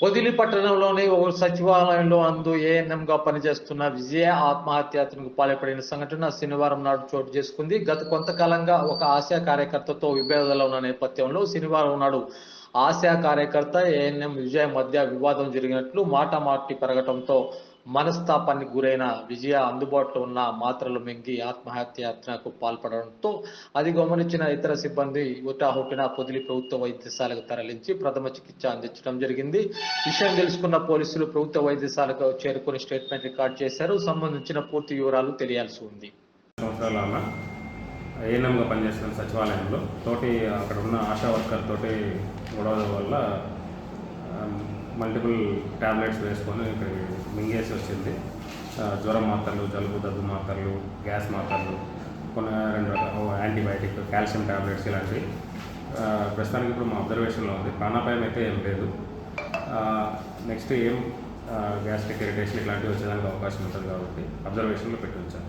పొదిలి పట్టణంలోని ఒక సచివాలయంలో అందు ఏఎన్ఎంగా పనిచేస్తున్న విజయ ఆత్మహత్యాతకు పాల్పడిన సంఘటన శనివారం నాడు చోటు చేసుకుంది. గత కొంతకాలంగా ఒక ఆశా కార్యకర్తతో విభేదాలు ఉన్న నేపథ్యంలో శనివారం నాడు ఆశా కార్యకర్త ఏఎన్ఎం విజయ మధ్య వివాదం జరిగినట్లు మాట మార్టి పెరగటంతో మనస్తాపానికి గురైన విజయ అందుబాటులో ఉన్న మాత్రలు మింగి ఆత్మహత్యాత్మకు పాల్పడడంతో అది గమనించిన ఇతర సిబ్బంది హుటాహుటిన పొదిలి ప్రభుత్వ వైద్యశాలకు తరలించి ప్రథమ చికిత్స అందించడం జరిగింది. విషయం తెలుసుకున్న పోలీసులు ప్రభుత్వ వైద్యశాలకు చేరుకుని స్టేట్మెంట్ రికార్డ్ చేశారు. సంబంధించిన పూర్తి వివరాలు తెలియాల్సి ఉంది. ఏఎన్ఎంగా పనిచేస్తున్న సచివాలయంలో తోటి అక్కడ ఉన్న ఆశా వర్కర్ తోటి గొడవ వల్ల మల్టిపుల్ ట్యాబ్లెట్స్ వేసుకొని ఇక్కడ మింగేసి వచ్చింది. జ్వరం మాత్రలు జలుబు దగ్గు మాత్రలు గ్యాస్ మాత్రలు కొన్ని రెండు రకాల యాంటీబయాటిక్ కాల్షియం ట్యాబ్లెట్స్ ఇలాంటివి. ప్రస్తుతానికి ఇప్పుడు మా అబ్జర్వేషన్లో ఉంది. ప్రాణాపాయం అయితే ఏం లేదు. నెక్స్ట్ ఏం గ్యాస్ట్రిక్ ఇరిటేషన్ ఇట్లాంటివి వచ్చేదానికి అవకాశం ఉంటుంది కాబట్టి అబ్జర్వేషన్లో పెట్టి ఉంచాను